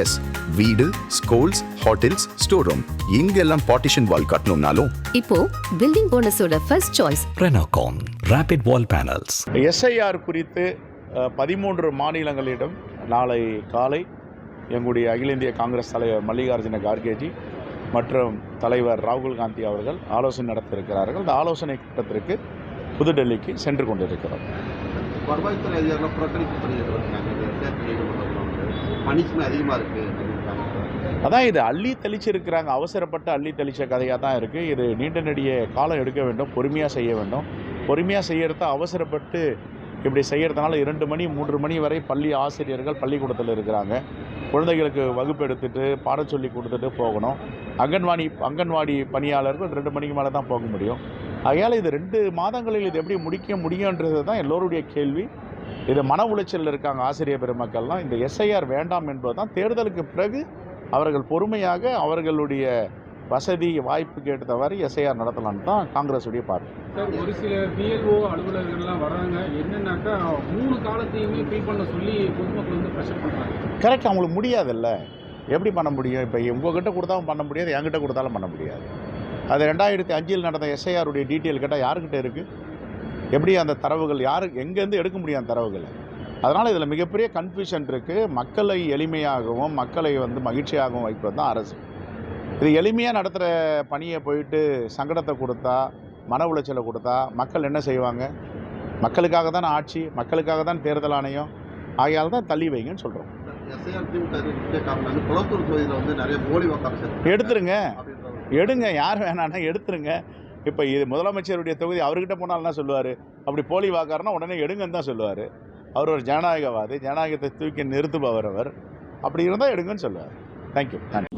S வீடு schools hotels store room இங்கெல்லாம் partition wall கட்டணும்னாலும். இப்போ building போனஸோட first choice Renocon Rapid Wall Panels. SIR குறித்து பதிமூன்று மாநிலங்களிடம் நாளை காலை எங்களுடைய அகில இந்திய காங்கிரஸ் தலைவர் மல்லிகார்ஜுன கார்கேஜி மற்றும் தலைவர் ராகுல் காந்தி அவர்கள் ஆலோசனை நடத்த இருக்கிறார்கள் இந்த ஆலோசனை கூட்டத்திற்கு புதுடெல்லிக்கு சென்று கொண்டிருக்கிறோம். வருவாய்த்துறை அதிகாரிகள் புறக்கணிப்பு பனிஷ்மெண்ட் அதிகமாக இருக்குது அதான் இது அள்ளி தெளிச்சிருக்கிறாங்க அவசரப்பட்டு அள்ளி தெளிச்ச கதையாக தான் இருக்குது இது நீண்ட நெடிய காலம் எடுக்க வேண்டும் பொறுமையாக செய்ய வேண்டும். பொறுமையாக செய்யறத அவசரப்பட்டு இப்படி செய்கிறதுனால இரண்டு மணி மூன்று மணி வரை பள்ளி ஆசிரியர்கள் பள்ளிக்கூடத்தில் இருக்கிறாங்க. குழந்தைகளுக்கு வகுப்பு எடுத்துகிட்டு பாட சொல்லி கொடுத்துட்டு போகணும். அங்கன்வாடி அங்கன்வாடி பணியாளர்கள் ரெண்டு மணிக்கு மேலே தான் போக முடியும். ஆகையால் இது ரெண்டு மாதங்களில் இது எப்படி முடிக்க முடியுன்றது தான் எல்லோருடைய கேள்வி. இது மன உளைச்சலில் இருக்காங்க ஆசிரியர் பெருமக்கள்லாம். இந்த எஸ்ஐஆர் வேண்டாம் என்பது தான் தேர்தலுக்கு பிறகு அவர்கள் பொறுமையாக அவர்களுடைய வசதி வாய்ப்புக்கு ஏற்றவாறு எஸ்ஐஆர் நடத்தலாம்னு தான் காங்கிரஸ் உடைய பார்வை. சார் ஒரு சில பிஎல்ஓ அலுவலர்கள்லாம் வராங்க. என்னன்னாக்கா மூணு காலத்தையுமே ஃபில் பண்ண சொல்லி பொதுமக்கள் வந்து ப்ரெஷர் பண்ணுறாங்க கரெக்ட் அவங்களுக்கு முடியாதுல்ல. எப்படி பண்ண முடியும்? இப்போ உங்ககிட்ட கொடுத்தாலும் பண்ண முடியாது என்கிட்ட கொடுத்தாலும் பண்ண முடியாது. அது ரெண்டாயிரத்தி அஞ்சில் நடந்த எஸ்ஐஆருடைய டீட்டெயில் கேட்டால் யாருக்கிட்ட இருக்குது எப்படி அந்த தரவுகள் யாரு எங்கேருந்து எடுக்க முடியும் அந்த தரவுகளை? அதனால் இதில் மிகப்பெரிய கன்ஃபியூஷன் இருக்குது மக்களை எளிமையாகவும் மக்களை வந்து மகிழ்ச்சியாகவும் வைப்பது தான் அரசு. இது எளிமையாக நடத்துகிற பணியை போயிட்டு சங்கடத்தை கொடுத்தா மன உளைச்சலை கொடுத்தா மக்கள் என்ன செய்வாங்க? மக்களுக்காக தான் ஆட்சி மக்களுக்காக தான் தேர்தல் ஆணையம். ஆகையால் தான் தள்ளி வைங்கன்னு சொல்கிறோம் எடுத்துருங்க. எடுங்க. யார் வேணான்னா எடுத்துருங்க. இப்போ இது முதலமைச்சருடைய தொகுதி அவர்கிட்ட போனால் என்ன சொல்லுவார். அப்படி போலி வாக்காருன்னா உடனே எடுங்கன்னு தான் சொல்லுவார். அவர் ஒரு ஜனநாயகவாதி ஜனநாயகத்தை தூக்கி நிறுத்துபவர் அவர். அப்படி இருந்தால் எடுங்கன்னு சொல்லுவார். தேங்க்யூ நன்றி